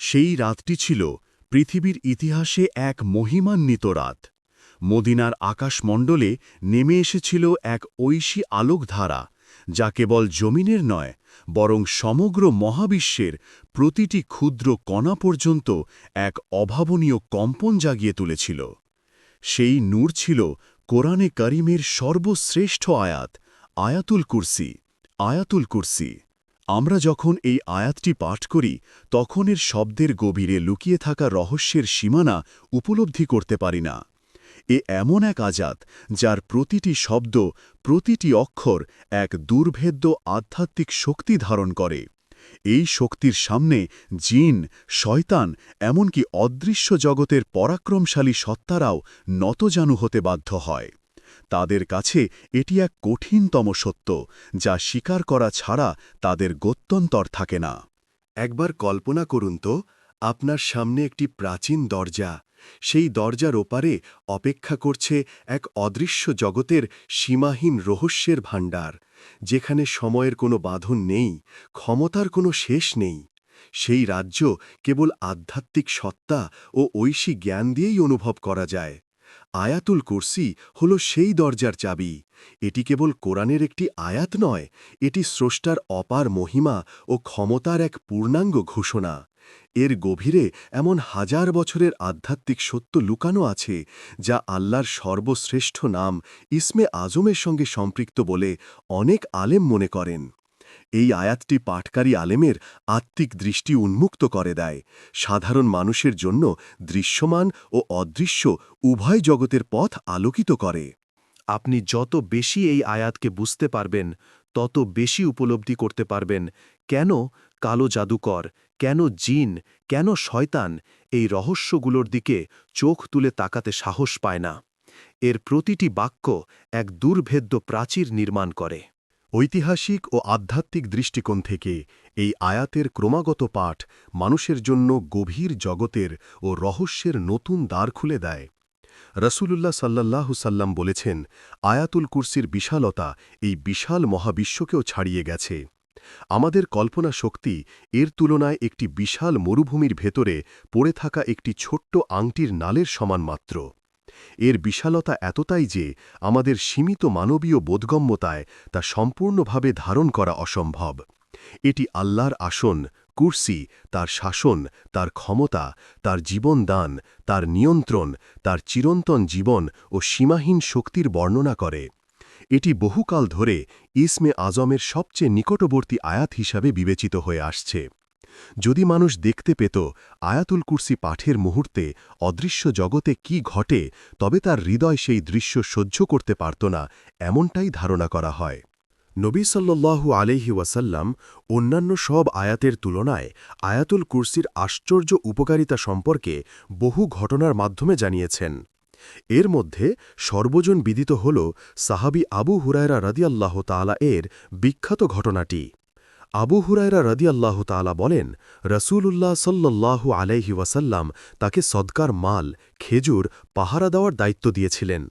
সেই রাতটি ছিল পৃথিবীর ইতিহাসে এক মহিমান্বিত রাত। মদিনার আকাশমণ্ডলে নেমে এসেছিল এক ঐশী আলোকধারা, যা কেবল জমিনের নয়, বরং সমগ্র মহাবিশ্বের প্রতিটি ক্ষুদ্র কণা পর্যন্ত এক অভাবনীয় কম্পন জাগিয়ে তুলেছিল। সেই নূর ছিল কোরআনে করিমের সর্বশ্রেষ্ঠ আয়াত, আয়াতুল কুরসি আয়াতুল কুরসি। আমরা যখন এই আয়াতটি পাঠ করি, তখন এর শব্দের গভীরে লুকিয়ে থাকা রহস্যের সীমানা উপলব্ধি করতে পারি না। এ এমন এক আজাত যার প্রতিটি শব্দ, প্রতিটি অক্ষর এক দুর্ভেদ্য আধ্যাত্মিক শক্তি ধারণ করে। এই শক্তির সামনে জিন, শয়তান, এমনকি অদৃশ্য জগতের পরাক্রমশালী সত্তারাও নতজানু হতে বাধ্য হয়। তাদের কাছে এটি এক কঠিনতম সত্য, যা স্বীকার করা ছাড়া তাদের গত্যন্তর থাকে না। একবার কল্পনা করুন তো, আপনার সামনে একটি প্রাচীন দরজা, সেই দরজার ওপারে অপেক্ষা করছে এক অদৃশ্য জগতের সীমাহীন রহস্যের ভাণ্ডার, যেখানে সময়ের কোনো বাঁধন নেই, ক্ষমতার কোনো শেষ নেই। সেই রাজ্য কেবল আধ্যাত্মিক সত্তা ও ঐশী জ্ঞান দিয়েই অনুভব করা যায়। আয়াতুল কুরসি হল সেই দরজার চাবি। এটি কেবল কোরআনের একটি আয়াত নয়, এটি স্রষ্টার অপার মহিমা ও ক্ষমতার এক পূর্ণাঙ্গ ঘোষণা। এর গভীরে এমন হাজার বছরের আধ্যাত্মিক সত্য লুকানো আছে, যা আল্লাহর সর্বশ্রেষ্ঠ নাম ইসমে আজমের সঙ্গে সম্পৃক্ত বলে অনেক আলেম মনে করেন। এই আয়াতটি পাঠকারী আলেমের আত্মিক দৃষ্টি উন্মুক্ত করে দেয়। সাধারণ মানুষের জন্য দৃশ্যমান ও অদৃশ্য উভয় জগতের পথ আলোকিত করে। আপনি যত বেশি এই আয়াতকে বুঝতে পারবেন, তত বেশি উপলব্ধি করতে পারবেন কেন কালো জাদুকর, কেন জিন, কেন শয়তান এই রহস্যগুলোর দিকে চোখ তুলে তাকাতে সাহস পায় না। এর প্রতিটি বাক্য এক দুর্ভেদ্য প্রাচীর নির্মাণ করে। ঐতিহাসিক ও আধ্যাত্মিক দৃষ্টিকোণ থেকে এই আয়াতের ক্রমাগত পাঠ মানুষের জন্য গভীর জগতের ও রহস্যের নতুন দ্বার খুলে দেয়। রসুলুল্লাহ সাল্লাল্লাহু সাল্লাম বলেছেন, আয়াতুল কুরসির বিশালতা এই বিশাল মহাবিশ্বকেও ছাড়িয়ে গেছে। আমাদের কল্পনা শক্তি এর তুলনায় একটি বিশাল মরুভূমির ভেতরে পড়ে থাকা একটি ছোট্ট আংটির নালের সমান মাত্র। এর বিশালতা এতটাই যে আমাদের সীমিত মানবীয় বোধগম্যতায় তা সম্পূর্ণভাবে ধারণ করা অসম্ভব। এটি আল্লাহর আসন, কুর্সি, তার শাসন, তার ক্ষমতা, তার জীবনদান, তার নিয়ন্ত্রণ, তার চিরন্তন জীবন ও সীমাহীন শক্তির বর্ণনা করে। এটি বহুকাল ধরে ইসমে আজমের সবচেয়ে নিকটবর্তী আয়াত হিসাবে বিবেচিত হয়ে আসছে। যদি মানুষ দেখতে পেত আয়াতুল কুরসি পাঠের মুহূর্তে অদৃশ্য জগতে কি ঘটে, তবে তার হৃদয় সেই দৃশ্য সহ্য করতে পারত না, এমনটাই ধারণা করা হয়। নবী সাল্লু আলহি ওয়াসাল্লাম অন্যান্য সব আয়াতের তুলনায় আয়াতুল কুরসির আশ্চর্য উপকারিতা সম্পর্কে বহু ঘটনার মাধ্যমে জানিয়েছেন। এর মধ্যে সর্বজন বিদিত হল সাহাবি আবু হুরায়রা রদিয়াল্লাহ তালা এর বিখ্যাত ঘটনাটি। আবু হুরায়রা রদিয়াল্লাহ তালা বলেন, রসুলুল্লাহ সাল্লাল্লাহু আলাইহি ওয়াসাল্লাম তাকে সদকার মাল, খেজুর, পাহারা দেওয়ার দায়িত্ব দিয়েছিলেন।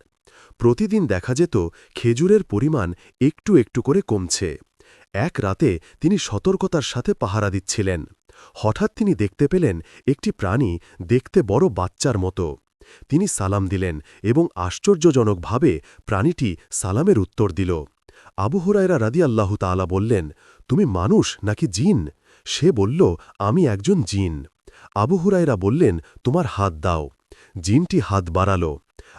প্রতিদিন দেখা যেত খেজুরের পরিমাণ একটু একটু করে কমছে। এক রাতে তিনি সতর্কতার সাথে পাহারা দিচ্ছিলেন। হঠাৎ তিনি দেখতে পেলেন একটি প্রাণী দেখতে বড় বাচ্চার মতো। তিনি সালাম দিলেন এবং আশ্চর্যজনকভাবে প্রাণীটি সালামের উত্তর দিল। আবু হুরায়রা রাদি আল্লাহ তালা বললেন, তুমি মানুষ নাকি জিন? সে বলল, আমি একজন জিন। আবু হুরায়রা বললেন, তোমার হাত দাও। জিনটি হাত বাড়াল।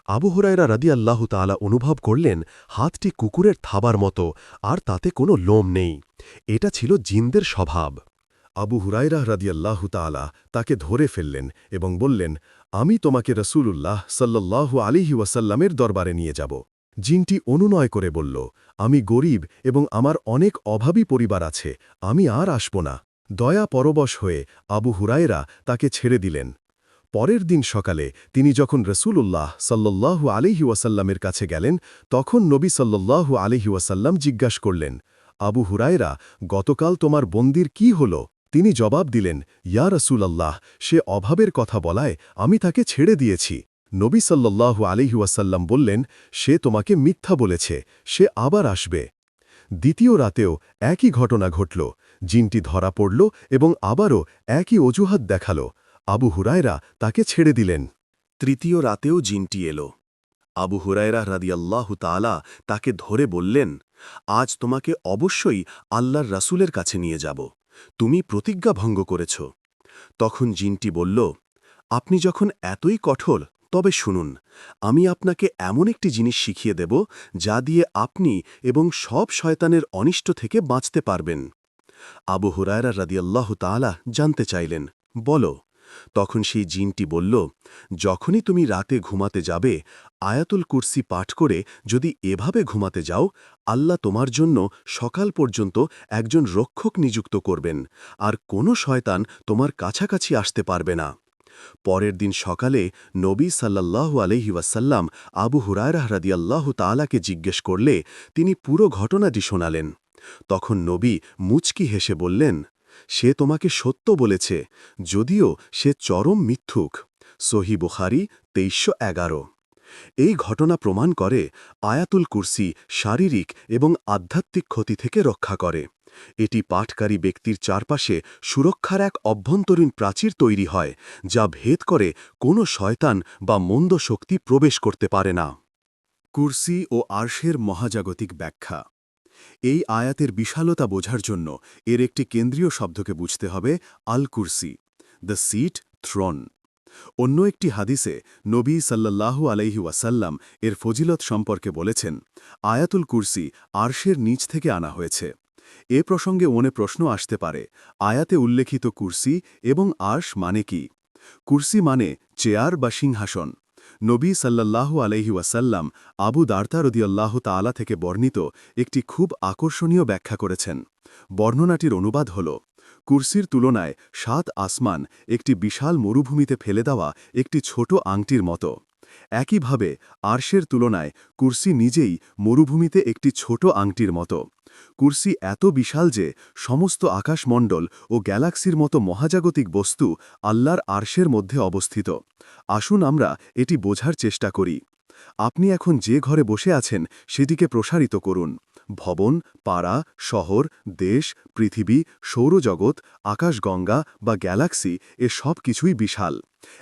আবু হুরায়রা রাদি আল্লাহ তালা অনুভব করলেন, হাতটি কুকুরের থাবার মতো, আর তাতে কোনো লোম নেই। এটা ছিল জিনদের স্বভাব। আবু হুরাইরা রাদিয়াল্লাহু তালা তাকে ধরে ফেললেন এবং বললেন, আমি তোমাকে রসুলুল্লাহ সাল্লাল্লাহু আলিহি ওয়াসাল্লামের দরবারে নিয়ে যাব। জিনটি অনুনয় করে বলল, আমি গরিব এবং আমার অনেক অভাবী পরিবার আছে, আমি আর আসব না। দয়া পরবশ হয়ে আবু হুরায়রা তাকে ছেড়ে দিলেন। পরের দিন সকালে তিনি যখন রসুলুল্লাহ সাল্লাল্লাহু আলিহি ওয়াসাল্লামের কাছে গেলেন, তখন নবী সাল্লাল্লাহু আলিহি ওয়াসাল্লাম জিজ্ঞাস করলেন, আবু হুরায়রা, গতকাল তোমার বন্দির কি হল? তিনি জবাব দিলেন, ইয়া রসুলাল্লাহ, সে অভাবের কথা বলায় আমি তাকে ছেড়ে দিয়েছি। নবী সাল্লাল্লাহু আলিহাসাল্লাম বললেন, সে তোমাকে মিথ্যা বলেছে, সে আবার আসবে। দ্বিতীয় রাতেও একই ঘটনা ঘটল, জিনটি ধরা পড়ল এবং আবারও একই অজুহাত দেখাল। আবু হুরায়রা তাকে ছেড়ে দিলেন। তৃতীয় রাতেও জিনটি এলো। আবু হুরায়রা রাদিয়াল্লাহু তাআলা তাকে ধরে বললেন, আজ তোমাকে অবশ্যই আল্লাহর রাসূলের কাছে নিয়ে যাব। তুমি প্রতিজ্ঞা ভঙ্গ করেছ। তখন জিনটি বলল, আপনি যখন এতই কঠোর তবে শুনুন, আমি আপনাকে এমন একটি জিনিস শিখিয়ে দেব যা দিয়ে আপনি এবং সব শয়তানের অনিষ্ট থেকে বাঁচতে পারবেন। আবু হুরায়রা রাদিয়াল্লাহু তাআলা জানতে চাইলেন, বলো, তখন সেই জিনটি বলল, যখনই তুমি রাতে ঘুমাতে যাবে, আয়াতুল কুরসি পাঠ করে যদি এভাবে ঘুমাতে যাও, আল্লাহ তোমার জন্য সকাল পর্যন্ত একজন রক্ষক নিযুক্ত করবেন, আর কোনো শয়তান তোমার কাছাকাছি আসতে পারবে না। পরের দিন সকালে নবী সাল্লাল্লাহু আলহি ওয়াসাল্লাম আবু রাদিয়াল্লাহু তাআলাকে জিজ্ঞেস করলে তিনি পুরো ঘটনাটি শোনালেন। তখন নবী মুচকি হেসে বললেন, সে তোমাকে সত্য বলেছে, যদিও সে চরম মিথ্যুক। সহি বুখারি তেইশশো এগারো। এই ঘটনা প্রমাণ করে আয়াতুল কুরসি শারীরিক এবং আধ্যাত্মিক ক্ষতি থেকে রক্ষা করে। এটি পাঠকারী ব্যক্তির চারপাশে সুরক্ষার এক অভ্যন্তরীণ প্রাচীর তৈরি হয়, যা ভেদ করে কোনো শয়তান বা মন্দ শক্তি প্রবেশ করতে পারে না। কুরসি ও আর্শের মহাজাগতিক ব্যাখ্যা। এই আয়াতের বিশালতা বোঝার জন্য এর একটি কেন্দ্রীয় শব্দকে বুঝতে হবে আল কুরসি দ্য সিট থ্রন। অন্য একটি হাদিসে নবী সাল্লাল্লাহু আলাইহি ওয়াসাল্লাম এর ফজিলত সম্পর্কে বলেছেন, আয়াতুল কুরসি আরশের নিচ থেকে আনা হয়েছে। এ প্রসঙ্গে মনে প্রশ্ন আসতে পারে, আয়াতে উল্লেখিত কুর্সি এবং আর্শ মানে কি? কুর্সি মানে চেয়ার বা সিংহাসন। নবী সাল্লাল্লাহু আলহি ওয়াসাল্লাম আবু দার্তা রদিয়াল্লাহ তালা থেকে বর্ণিত একটি খুব আকর্ষণীয় ব্যাখ্যা করেছেন। বর্ণনাটির অনুবাদ হল, কুর্সির তুলনায় সাত আসমান একটি বিশাল মরুভূমিতে ফেলে দেওয়া একটি ছোট আংটির মতো। একইভাবে আর্শের তুলনায় কুর্সি নিজেই মরুভূমিতে একটি ছোট আংটির মতো। কুর্সি এত বিশাল যে সমস্ত আকাশমণ্ডল ও গ্যালাক্সির মতো মহাজাগতিক বস্তু আল্লাহর আর্শের মধ্যে অবস্থিত। আসুন আমরা এটি বোঝার চেষ্টা করি। আপনি এখন যে ঘরে বসে আছেন, সেটিকে প্রসারিত করুন। ভবন, পাড়া, শহর, দেশ, পৃথিবী, সৌরজগৎ, আকাশগঙ্গা বা গ্যালাক্সি, এ সব কিছুই বিশাল।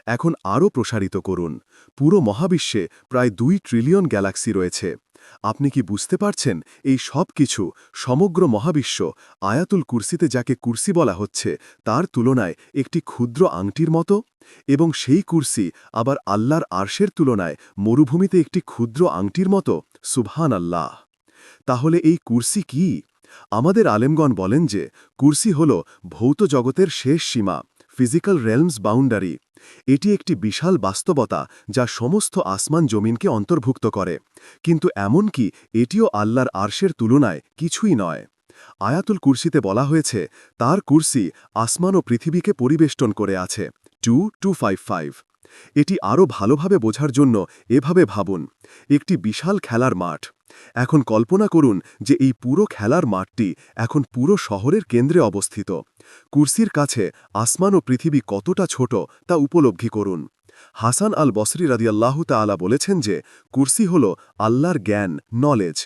এখন আরও প্রসারিত করুন। পুরো মহাবিশ্বে প্রায় দুই ট্রিলিয়ন গ্যালাক্সি রয়েছে। আপনি কি বুঝতে পারছেন এই সব কিছু সমগ্র মহাবিশ্ব আয়াতুল কুরসিতে যাকে কুরসি বলা হচ্ছে, তার তুলনায় একটি ক্ষুদ্র আংটির মতো? এবং সেই কুরসি আবার আল্লাহর আর্শের তুলনায় মরুভূমিতে একটি ক্ষুদ্র আংটির মতো? সুবহান আল্লাহ তাহলে এই কুর্সি কি? আমাদের আলেমগণ বলেন যে, কুর্সি হল ভৌত জগতের শেষ সীমা ফিজিক্যাল রেলমস বাউন্ডারি এটি একটি বিশাল বাস্তবতা যা সমস্ত আসমান জমিনকে অন্তর্ভুক্ত করে। কিন্তু এমনকি এটিও আল্লাহর আর্শের তুলনায় কিছুই নয়। আয়াতুল কুরসিতে বলা হয়েছে, তার কুরসি আসমান ও পৃথিবীকে পরিবেষ্টন করে আছে টু টু ফাইভ ফাইভ এটি আরও ভালোভাবে বোঝার জন্য এভাবে ভাবুন, একটি বিশাল খেলার মাঠ। এখন কল্পনা করুন যে এই পুরো খেলার মাঠটি এখন পুরো শহরের কেন্দ্রে অবস্থিত। কুর্সির কাছে আসমান ও পৃথিবী কতটা ছোট তা উপলব্ধি করুন। হাসান আল বসরি রাদিয়াল্লাহু তালা বলেছেন যে কুর্সি হল আল্লাহর জ্ঞান, নলেজ।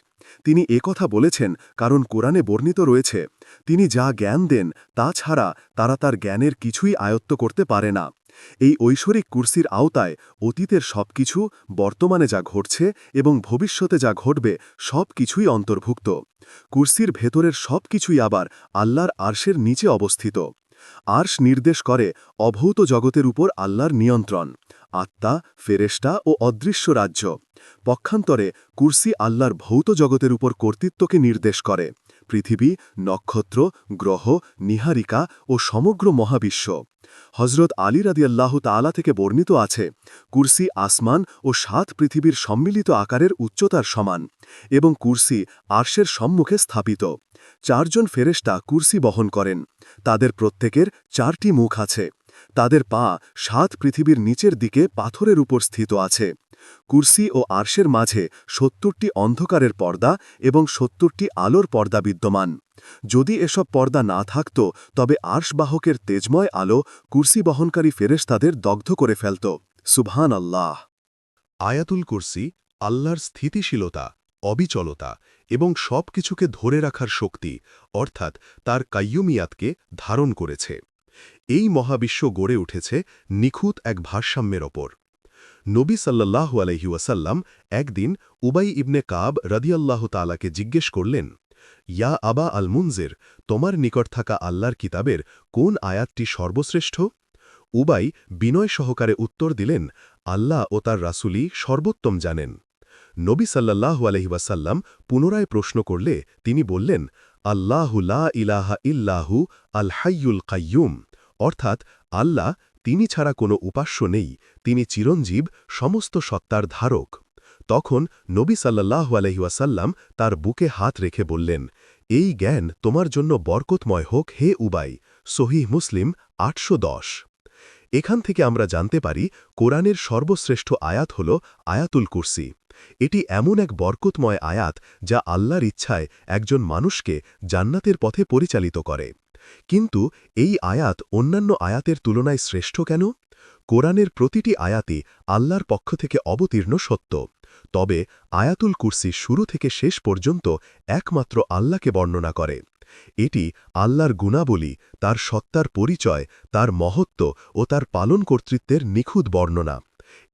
তিনি কথা বলেছেন কারণ কোরআনে বর্ণিত রয়েছে তিনি যা জ্ঞান দেন, তা ছাড়া তারা তার জ্ঞানের কিছুই আয়ত্ত করতে পারে না। এই ঐশ্বরিক কুর্সির আওতায় অতীতের সবকিছু, বর্তমানে যা ঘটছে এবং ভবিষ্যতে যা ঘটবে সব কিছুই অন্তর্ভুক্ত। কুর্সির ভেতরের সব কিছুই আবার আল্লাহর আর্শের নিচে অবস্থিত। আর্শ নির্দেশ করে অভৌত জগতের উপর আল্লাহর নিয়ন্ত্রণ। আত্মা ফেরেস্টা ও অদৃশ্য রাজ্য। পক্ষান্তরে কুর্সি আল্লাহর ভৌত জগতের উপর কর্তৃত্বকে নির্দেশ করে। পৃথিবী, নক্ষত্র, গ্রহ, নিহারিকা ও সমগ্র মহাবিশ্ব। হজরত আলী রাদিয়াল্লাহ তালা থেকে বর্ণিত আছে, কুর্সি আসমান ও সাত পৃথিবীর সম্মিলিত আকারের উচ্চতার সমান এবং কুর্সি আর্শের সম্মুখে স্থাপিত। চারজন ফেরেস্তা কুর্সি বহন করেন। তাদের প্রত্যেকের চারটি মুখ আছে। তাদের পা সাত পৃথিবীর নিচের দিকে পাথরের উপর স্থিত আছে। কুর্সি ও আর্শের মাঝে সত্তরটি অন্ধকারের পর্দা এবং সত্তরটি আলোর পর্দা বিদ্যমান। যদি এসব পর্দা না থাকত, তবে আর্শবাহকের তেজময় আলো কুরসি বহনকারী ফেরেশতাদের দগ্ধ করে ফেলত। সুবহান আল্লাহ আয়াতুল কুর্সি আল্লাহর স্থিতিশীলতা, অবিচলতা এবং সব কিছুকে ধরে রাখার শক্তি, অর্থাৎ তার কাইয়ুমিয়াতকে ধারণ করেছে। এই মহাবিশ্ব গড়ে উঠেছে নিখুঁত এক ভারসাম্যের ওপর। নবী সাল্লাল্লাহু আলহি ওয়াসাল্লাম একদিন উবাই ইবনে কাব রদিয়াল্লাহ তালাকে জিজ্ঞেস করলেন, ইয়া আবা আল মুনজির তোমার নিকট থাকা আল্লাহর কিতাবের কোন আয়াতটি সর্বশ্রেষ্ঠ? উবাই বিনয় সহকারে উত্তর দিলেন, আল্লাহ ও তার রাসুলি সর্বোত্তম জানেন। নবী সাল্লাল্লাহু আলহিবাসাল্লাম পুনরায় প্রশ্ন করলে তিনি বললেন, আল্লাহু লা ইলাহা ইল্লাহু আল হাইয়ুল কাইয়ুম। অর্থাৎ আল্লাহ তিনি ছাড়া কোনো উপাস্য নেই, তিনি চিরঞ্জীব, সমস্ত সত্তার ধারক। তখন নবী সাল্লাল্লাহু আলহিউসাল্লাম তার বুকে হাত রেখে বললেন, এই জ্ঞান তোমার জন্য বরকতময় হোক হে উবাই, সহিহ মুসলিম আটশো দশ। এখান থেকে আমরা জানতে পারি কোরআনের সর্বশ্রেষ্ঠ আয়াত হল আয়াতুল কুরসি। এটি এমন এক বরকতময় আয়াত যা আল্লাহর ইচ্ছায় একজন মানুষকে জান্নাতের পথে পরিচালিত করে। কিন্তু এই আয়াত অন্যান্য আয়াতের তুলনায় শ্রেষ্ঠ কেন? কোরআনের প্রতিটি আয়াতই আল্লাহর পক্ষ থেকে অবতীর্ণ সত্য। তবে আয়াতুল কুরসি শুরু থেকে শেষ পর্যন্ত একমাত্র আল্লাহকে বর্ণনা করে। এটি আল্লাহর গুণাবলী, তার সত্তার পরিচয়, তার মহত্ব ও তার পালন কর্তৃত্বের নিখুঁত বর্ণনা।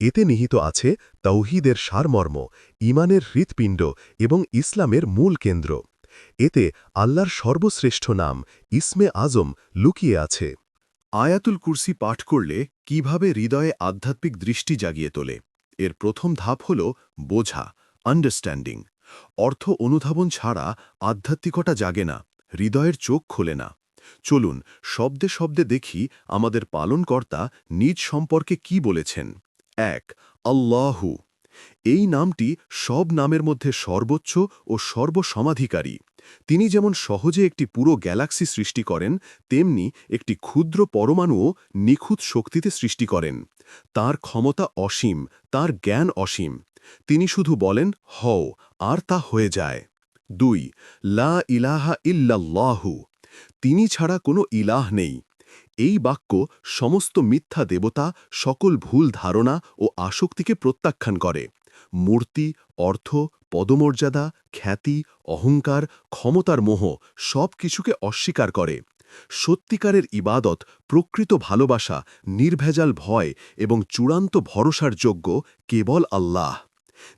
এতে নিহিত আছে তৌহিদের সারমর্ম ইমানের হৃৎপিণ্ড এবং ইসলামের মূল কেন্দ্র। এতে আল্লাহর সর্বশ্রেষ্ঠ নাম, ইসমে আজম, লুকিয়ে আছে। আয়াতুল কুরসি পাঠ করলে কীভাবে হৃদয়ে আধ্যাত্মিক দৃষ্টি জাগিয়ে তোলে? এর প্রথম ধাপ হল বোঝা আন্ডারস্ট্যান্ডিং অর্থ অনুধাবন ছাড়া আধ্যাত্মিকতা জাগে না, হৃদয়ের চোখ খোলে না। চলুন, শব্দে শব্দে দেখি আমাদের পালনকর্তা নিজ সম্পর্কে কি বলেছেন। এক, আল্লাহু। এই নামটি সব নামের মধ্যে সর্বোচ্চ ও সর্বসমাধিকারী। তিনি যেমন সহজে একটি পুরো গ্যালাক্সি সৃষ্টি করেন, তেমনি একটি ক্ষুদ্র পরমাণুও নিখুঁত শক্তিতে সৃষ্টি করেন। তার ক্ষমতা অসীম, তার জ্ঞান অসীম। তিনি শুধু বলেন, হও, আর তা হয়ে যায়। দুই, লা ইলাহা ইল্লাল্লাহু। তিনি ছাড়া কোনো ইলাহ নেই। এই বাক্য সমস্ত মিথ্যা দেবতা সকল ভুল ধারণা ও আসক্তিকে প্রত্যাখ্যান করে। মূর্তি, অর্থ, পদমর্যাদা, খ্যাতি, অহংকার, ক্ষমতার মোহ সব কিছুকে অস্বীকার করে। সত্যিকারের ইবাদত, প্রকৃত ভালোবাসা, নির্ভেজাল ভয় এবং চূড়ান্ত ভরসার যোগ্য কেবল আল্লাহ।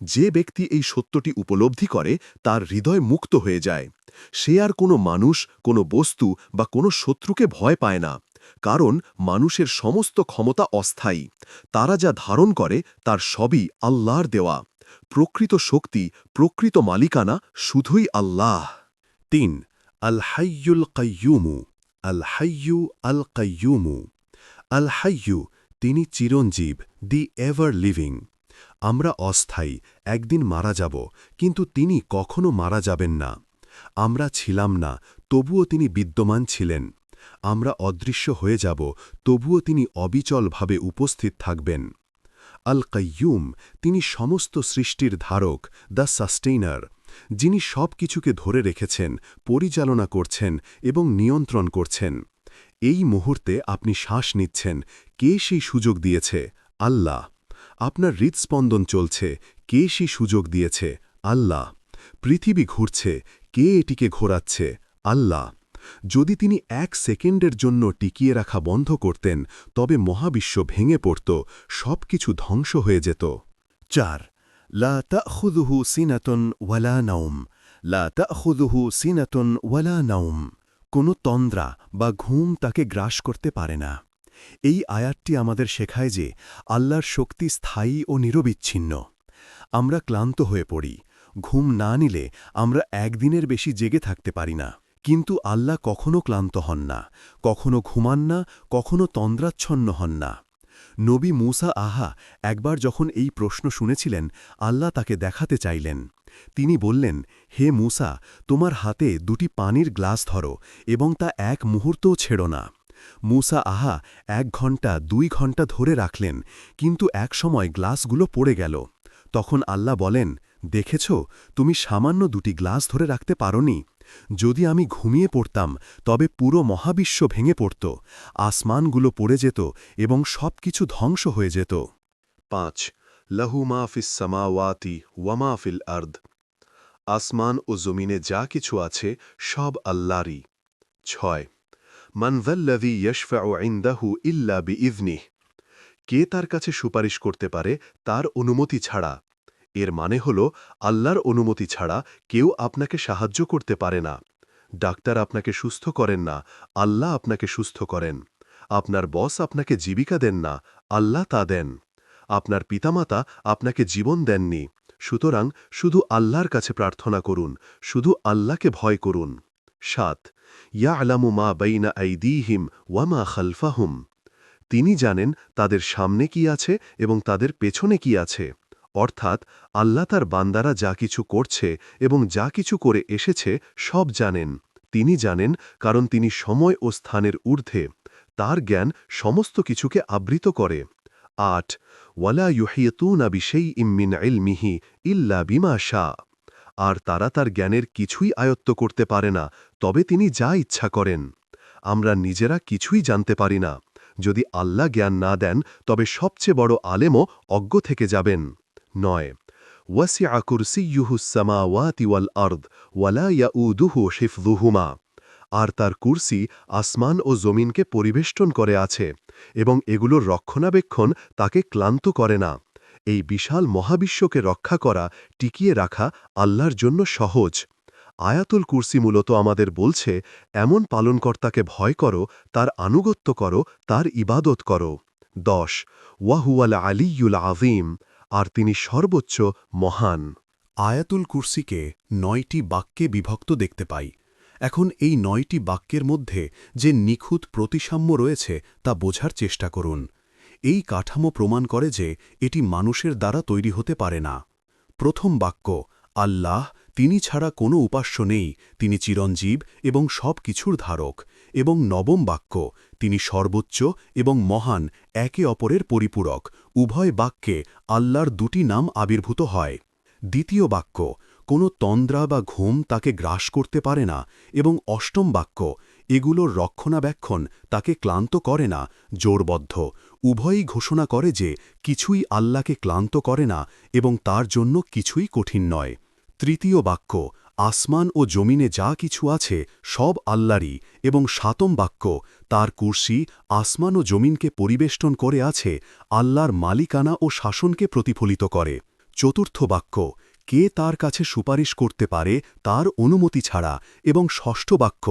যে ব্যক্তি এই সত্যটি উপলব্ধি করে, তার হৃদয় মুক্ত হয়ে যায়। সে আর কোনো মানুষ, কোনো বস্তু বা কোনো শত্রুকে ভয় পায় না। কারণ মানুষের সমস্ত ক্ষমতা অস্থায়ী। তারা যা ধারণ করে, তার সবই আল্লাহর দেওয়া। প্রকৃত শক্তি, প্রকৃত মালিকানা শুধুই আল্লাহ। তিন আল হাইয়ুল কাইয়ুমু। আল হাইয়ু আল কাইয়ুমু আল হাইয়ু তিনি চিরঞ্জীব, দি এভার লিভিং। আমরা অস্থায়ী, একদিন মারা যাব, কিন্তু তিনি কখনো মারা যাবেন না। আমরা ছিলাম না, তবুও তিনি বিদ্যমান ছিলেন। আমরা অদৃশ্য হয়ে যাব, তবুও তিনি অবিচলভাবে উপস্থিত থাকবেন। আল কাইয়ুম তিনি সমস্ত সৃষ্টির ধারক, দ্য সাস্টেইনার, যিনি সব কিছুকে ধরে রেখেছেন, পরিচালনা করছেন এবং নিয়ন্ত্রণ করছেন। এই মুহূর্তে আপনি শ্বাস নিচ্ছেন, কে সেই সুযোগ দিয়েছে? আল্লাহ। আপনার হৃৎস্পন্দন চলছে, কে সেই সুযোগ দিয়েছে? আল্লাহ। পৃথিবী ঘুরছে, কে এটিকে ঘোরাচ্ছে? আল্লাহ। যদি তিনি এক সেকেন্ডের জন্য টিকিয়ে রাখা বন্ধ করতেন, তবে মহাবিশ্ব ভেঙে পড়ত সব কিছু ধ্বংস হয়ে যেত। চার, লা সিনাতন ওয়ালা নাউম লা সিনাতন ওয়ালা নাউম কোনো তন্দ্রা বা ঘুম তাকে গ্রাস করতে পারে না। এই আয়াতটি আমাদের শেখায় যে আল্লাহর শক্তি স্থায়ী ও নিরবিচ্ছিন্ন। আমরা ক্লান্ত হয়ে পড়ি। ঘুম না নিলে আমরা একদিনের বেশি জেগে থাকতে পারি না। কিন্তু আল্লাহ কখনো ক্লান্ত হন না, কখনো ঘুমান না, কখনো তন্দ্রাচ্ছন্ন হন না। নবী মূসা আহা একবার যখন এই প্রশ্ন শুনেছিলেন, আল্লাহ তাকে দেখাতে চাইলেন। তিনি বললেন, হে মূসা, তোমার হাতে দুটি পানির গ্লাস ধরো এবং তা এক মুহূর্তও ছেড়ো না। মূসা আহা এক ঘণ্টা দুই ঘণ্টা ধরে রাখলেন, কিন্তু এক সময় গ্লাসগুলো পড়ে গেল। তখন আল্লাহ বলেন, দেখেছ, তুমি সামান্য দুটি গ্লাস ধরে রাখতে পারনি? যদি আমি ঘুমিয়ে পড়তাম, তবে পুরো মহাবিশ্ব ভেঙে পড়ত, আসমানগুলো পড়ে যেত এবং সব কিছু ধ্বংস হয়ে যেত। পাঁচ, লহু মাফিস সামাওয়াতি ওয়ামাফিল আর্দ। আসমান ও জমিনে যা কিছু আছে, সব আল্লাহরই। ছয় মানভাল্লাভি ইয়শফা ও ইন্দাহু ইল্লা বি ইভনিহ কে তার কাছে সুপারিশ করতে পারে, তার অনুমতি ছাড়া এর মানে হল, আল্লাহর অনুমতি ছাড়া কেউ আপনাকে সাহায্য করতে পারে না। ডাক্তার আপনাকে সুস্থ করেন না, আল্লাহ আপনাকে সুস্থ করেন। আপনার বস আপনাকে জীবিকা দেন না, আল্লাহ তা দেন। আপনার পিতামাতা আপনাকে জীবন দেননি। সুতরাং শুধু আল্লাহর কাছে প্রার্থনা করুন, শুধু আল্লাহকে ভয় করুন। সাত ইয়া আলামু মা বাইনা আইদিহিম ওয়ামা খালফাহুম। তিনি জানেন তাদের সামনে কি আছে এবং তাদের পেছনে কি আছে। অর্থাৎ আল্লাহ তার বান্দারা যা কিছু করছে এবং যা কিছু করে এসেছে সব জানেন। তিনি জানেন কারণ তিনি সময় ও স্থানের ঊর্ধ্বে। তার জ্ঞান সমস্ত কিছুকে আবৃত করে। আট, ওয়ালা ইউহিয়তুনা বিশেই ইম্মিন ইলমিহি ইল্লা বিমা শাহ আর তারা তার জ্ঞানের কিছুই আয়ত্ত করতে পারে না, তবে তিনি যা ইচ্ছা করেন। আমরা নিজেরা কিছুই জানতে পারি না। যদি আল্লাহ জ্ঞান না দেন, তবে সবচেয়ে বড় আলেমও অজ্ঞ থেকে যাবেন। নয়, ওয়াসিআ কুরসিয়ুহুসামাওয়াতি ওয়াল আর্দ ওয়ালা ইয়াউদুহু হিফযুহুমা আর তার কুরসি আসমান ও জমিনকে পরিবেষ্টন করে আছে এবং এগুলোর রক্ষণাবেক্ষণ তাকে ক্লান্ত করে না। এই বিশাল মহাবিশ্বকে রক্ষা করা, টিকিয়ে রাখা আল্লাহর জন্য সহজ। আয়াতুল কুরসি মূলত আমাদের বলছে, এমন পালনকর্তাকে ভয় করো, তার আনুগত্য করো, তার ইবাদত করো। দশ ওয়াহুয়াল আলিউল আযীম আর তিনি সর্বোচ্চ মহান। আয়াতুল কুরসিকে নয়টি বাক্যে বিভক্ত দেখতে পাই। এখন এই নয়টি বাক্যের মধ্যে যে নিখুঁত প্রতিসাম্য রয়েছে তা বোঝার চেষ্টা করুন। এই কাঠামো প্রমাণ করে যে এটি মানুষের দ্বারা তৈরি হতে পারে না। প্রথম বাক্য, আল্লাহ, তিনি ছাড়া কোনো উপাস্য নেই, তিনি চিরঞ্জীব এবং সব কিছুর ধারক। এবং নবম বাক্য, তিনি সর্বোচ্চ এবং মহান, একে অপরের পরিপূরক, উভয় বাক্যে আল্লাহর দুটি নাম আবির্ভূত হয়। দ্বিতীয় বাক্য, কোনো তন্দ্রা বা ঘুম তাকে গ্রাস করতে পারে না এবং অষ্টম বাক্য, এগুলোর রক্ষণাবেক্ষণ তাকে ক্লান্ত করে না, জোরবদ্ধ, উভয়ই ঘোষণা করে যে কিছুই আল্লাহকে ক্লান্ত করে না এবং তার জন্য কিছুই কঠিন নয়। তৃতীয় বাক্য আসমান ও জমিনে যা কিছু আছে, সব আল্লাহরই এবং সাতম বাক্য, তার কুর্সি আসমান ও জমিনকে পরিবেষ্টন করে আছে আল্লাহর মালিকানা ও শাসনকে প্রতিফলিত করে। চতুর্থ বাক্য কে তার কাছে সুপারিশ করতে পারে তার অনুমতি ছাড়া এবং ষষ্ঠ বাক্য,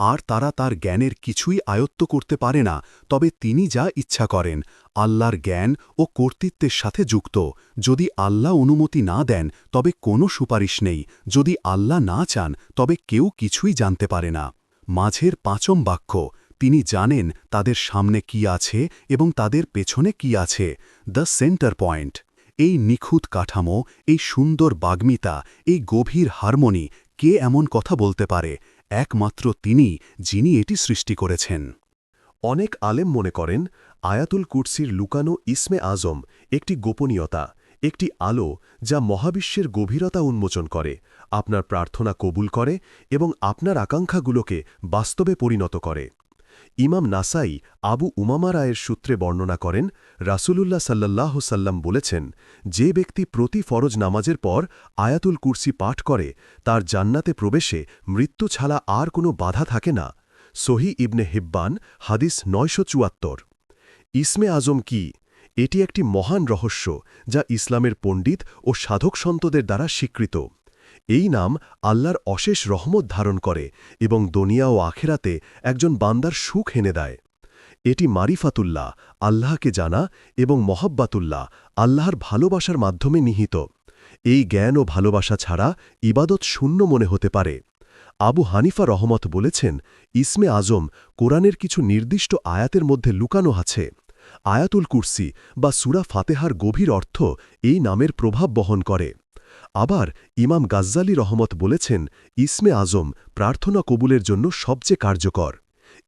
আর তারা তার জ্ঞানের কিছুই আয়ত্ত করতে পারে না, তবে তিনি যা ইচ্ছা করেন, আল্লাহর জ্ঞান ও কর্তৃত্বের সাথে যুক্ত। যদি আল্লাহ অনুমতি না দেন, তবে কোনো সুপারিশ নেই। যদি আল্লাহ না চান, তবে কেউ কিছুই জানতে পারে না। মাঝের পাঁচম বাক্য, তিনি জানেন তাদের সামনে কি আছে এবং তাদের পেছনে কি আছে। The centre point. এই নিখুঁত কাঠামো, এই সুন্দর বাগ্মিতা, এই গভীর হারমোনি কে এমন কথা বলতে পারে? একমাত্র তিনি যিনি এটি সৃষ্টি করেছেন। অনেক আলেম মনে করেন, আয়াতুল কুরসির লুকানো ইসমে আজম একটি গোপনীয়তা, একটি আলো যা মহাবিশ্বের গভীরতা উন্মোচন করে, আপনার প্রার্থনা কবুল করে এবং আপনার আকাঙ্ক্ষাগুলোকে বাস্তবে পরিণত করে। ইমাম নাসাই আবু উমামা রায়ের সূত্রে বর্ণনা করেন, রাসূলুল্লাহ সাল্লাহ সাল্লাম বলেছেন, যে ব্যক্তি প্রতি ফরজ নামাজের পর আয়াতুল কুরসি পাঠ করে, তার জান্নাতে প্রবেশে মৃত্যু ছাড়া আর কোনো বাধা থাকে না। সহি ইবনে হিব্বান, হাদিস নয়শো চুয়াত্তর। ইসমে আজম কি? এটি একটি মহান রহস্য যা ইসলামের পণ্ডিত ও সাধক সন্তদের দ্বারা স্বীকৃত। এই নাম আল্লাহর অশেষ রহমত ধারণ করে এবং দনিয়া ও আখেরাতে একজন বান্দার সুখ এনে দেয়। এটি মারিফাতুল্লাহ, আল্লাহকে জানা এবং মহব্বাতুল্লাহ, আল্লাহর ভালোবাসার মাধ্যমে নিহিত। এই জ্ঞান ও ভালোবাসা ছাড়া ইবাদত শূন্য মনে হতে পারে। আবু হানিফা রহমত বলেছেন, ইসমে আজম কোরআনের কিছু নির্দিষ্ট আয়াতের মধ্যে লুকানো আছে। আয়াতুল কুরসি বা সুরা ফাতেহার গভীর অর্থ এই নামের প্রভাব বহন করে। আবার ইমাম গাজ্জালি রহমত বলেছেন, ইসমে আজম প্রার্থনা কবুলের জন্য সবচেয়ে কার্যকর।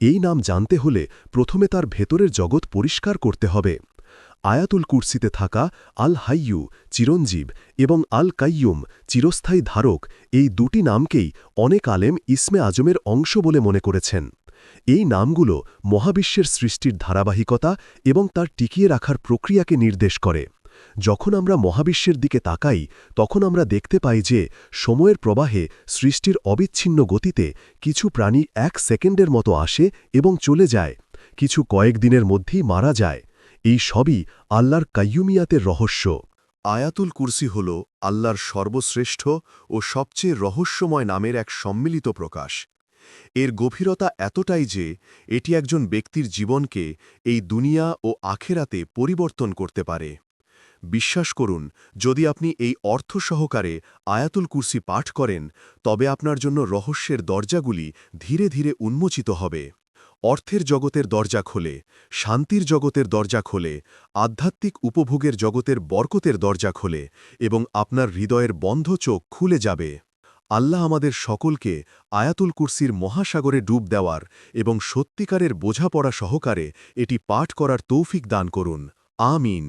এই নাম জানতে হলে প্রথমে তার ভেতরের জগৎ পরিষ্কার করতে হবে। আয়াতুল কুরসিতে থাকা আল হাইয়ু চিরঞ্জীব এবং আল কাইয়ুম চিরস্থায়ী ধারক এই দুটি নামকেই অনেক আলেম ইসমে আজমের অংশ বলে মনে করেছেন। এই নামগুলো মহাবিশ্বের সৃষ্টির ধারাবাহিকতা এবং তার টিকিয়ে রাখার প্রক্রিয়াকে নির্দেশ করে। যখন আমরা মহাবিশ্বের দিকে তাকাই, তখন আমরা দেখতে পাই যে সময়ের প্রবাহে সৃষ্টির অবিচ্ছিন্ন গতিতে কিছু প্রাণী এক সেকেন্ডের মতো আসে এবং চলে যায়, কিছু কয়েকদিনের মধ্যেই মারা যায়। এই সবই আল্লাহর কাইয়ুমিয়াতের রহস্য। আয়াতুল কুরসি হল আল্লাহর সর্বশ্রেষ্ঠ ও সবচেয়ে রহস্যময় নামের এক সম্মিলিত প্রকাশ। এর গভীরতা এতটাই যে এটি একজন ব্যক্তির জীবনকে এই দুনিয়া ও আখেরাতে পরিবর্তন করতে পারে। বিশ্বাস করুন, যদি আপনি এই অর্থ সহকারে আয়াতুল কুরসি পাঠ করেন, তবে আপনার জন্য রহস্যের দরজাগুলি ধীরে ধীরে উন্মোচিত হবে। অর্থের জগতের দরজা খোলে, শান্তির জগতের দরজা খোলে, আধ্যাত্মিক উপভোগের জগতের বরকতের দরজা খোলে এবং আপনার হৃদয়ের বন্ধ চোখ খুলে যাবে। আল্লাহ আমাদের সকলকে আয়াতুল কুরসির মহাসাগরে ডুব দেওয়ার এবং সত্যিকারের বোঝাপড়া সহকারে এটি পাঠ করার তৌফিক দান করুন। আমিন।